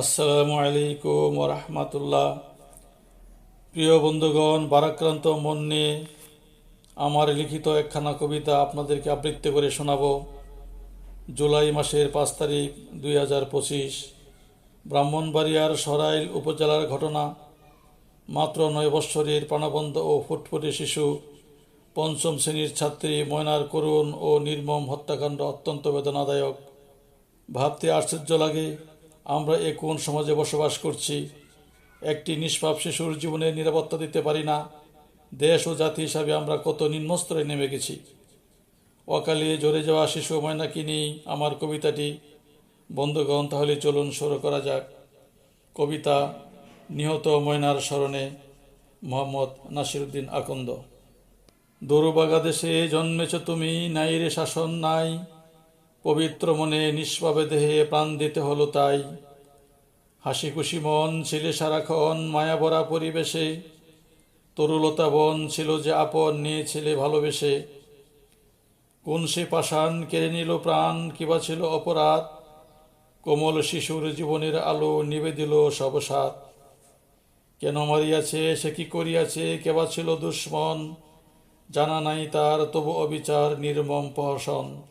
আসসালামু আলাইকুম রহমতুল্লাহ। প্রিয় বন্ধুগণ বারাক্রান্ত মন নিয়ে আমার লিখিত একখানা কবিতা আপনাদেরকে আবৃত্তি করে শোনাব। জুলাই মাসের পাঁচ তারিখ দুই হাজার পঁচিশ, ব্রাহ্মণবাড়িয়ার সরাইল উপজেলার ঘটনা। মাত্র নয় বৎসরের প্রাণবন্ত ও ফুটফুটে শিশু, পঞ্চম শ্রেণির ছাত্রী ময়নার করুণ ও নির্মম হত্যাকাণ্ড অত্যন্ত বেদনাদায়ক। ভাবতে আশ্চর্য লাগে আমরা এ কোন সমাজে বসবাস করছি? একটি নিষ্পাপ শিশুর জীবনে নিরাপত্তা দিতে পারি না। দেশ ও জাতি হিসাবে আমরা কত নিম্নস্তরে নেমে গেছি। অকালে ঝরে যাওয়া শিশু ময়নাকে নিয়েই আমার কবিতাটি। বন্ধুগণ, তাহলে চলুন শুরু করা যাক। কবিতা, নিহত ময়নার স্মরণে, মোহাম্মদ নাসিরুদ্দিন আকন্দ। দৌরবাগা দেশে জন্মেছ তুমি, নাই রে শাসন নাই। পবিত্র মনে নিষ্পাবে দেহে প্রাণ দিতে হলো তাই। হাসি খুশি মন ছিলে সারাক্ষণ মায়াবরা পরিবেশে। তরুলতা বন ছিল যে আপন নিয়েছিলে ভালোবেসে। কোন সে পাষাণ কেড়ে নিল প্রাণ, কিবা ছিল অপরাধ? কোমল শিশুর জীবনের আলো নিবে দিল সবসাত কেন মারিয়াছে, সে কি করিয়াছে, কেবা ছিল দুশ্মন? জানা নাই তার তবু অবিচার নির্মম প্রহসন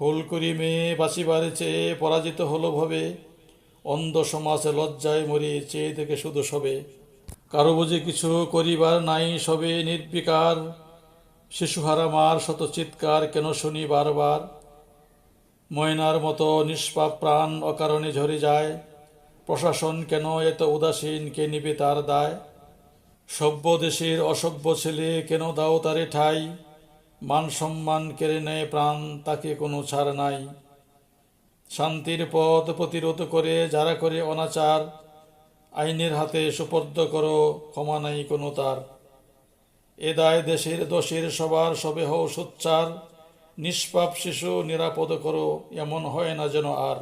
হুল করি মেয়ে বাঁচিবার চেয়ে পরাজিত হলো ভবে। অন্ধ সমাজে লজ্জায় মরি চেয়ে থেকে শুধু সবে। কারও বুঝে কিছু করিবার নাই সবে নির্বিকার। শিশুহারা মার শত চিৎকার কেন শুনি বারবার? ময়নার মতো নিষ্পাপ প্রাণ অকারণে ঝরে যায়। প্রশাসন কেন এত উদাসীন? কে নিবে তার দায়? সভ্য দেশের অসভ্য ছেলে কেন দাও তারে ঠাই? মান সম্মান কেড়ে নেয় প্রাণ, তাকে কোনো ছাড় নাই। শান্তির পথ প্রতিরোধ করে, যারা করে অনাচার, আইনের হাতে সুপর্দ করো, ক্ষমা নাই কোনো তার। এ দায় দেশের দোষের সবার, সবে হও সোচ্চার, নিষ্পাপ শিশু নিরাপদ করো, এমন হয় না যেন আর।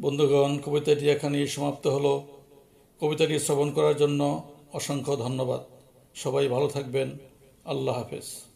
বন্ধুগণ, কবিতাটি এখানেই সমাপ্ত হলো। কবিতাটি শ্রবণ করার জন্য অসংখ্য ধন্যবাদ। সবাই ভালো থাকবেন। আল্লাহ হাফেজ।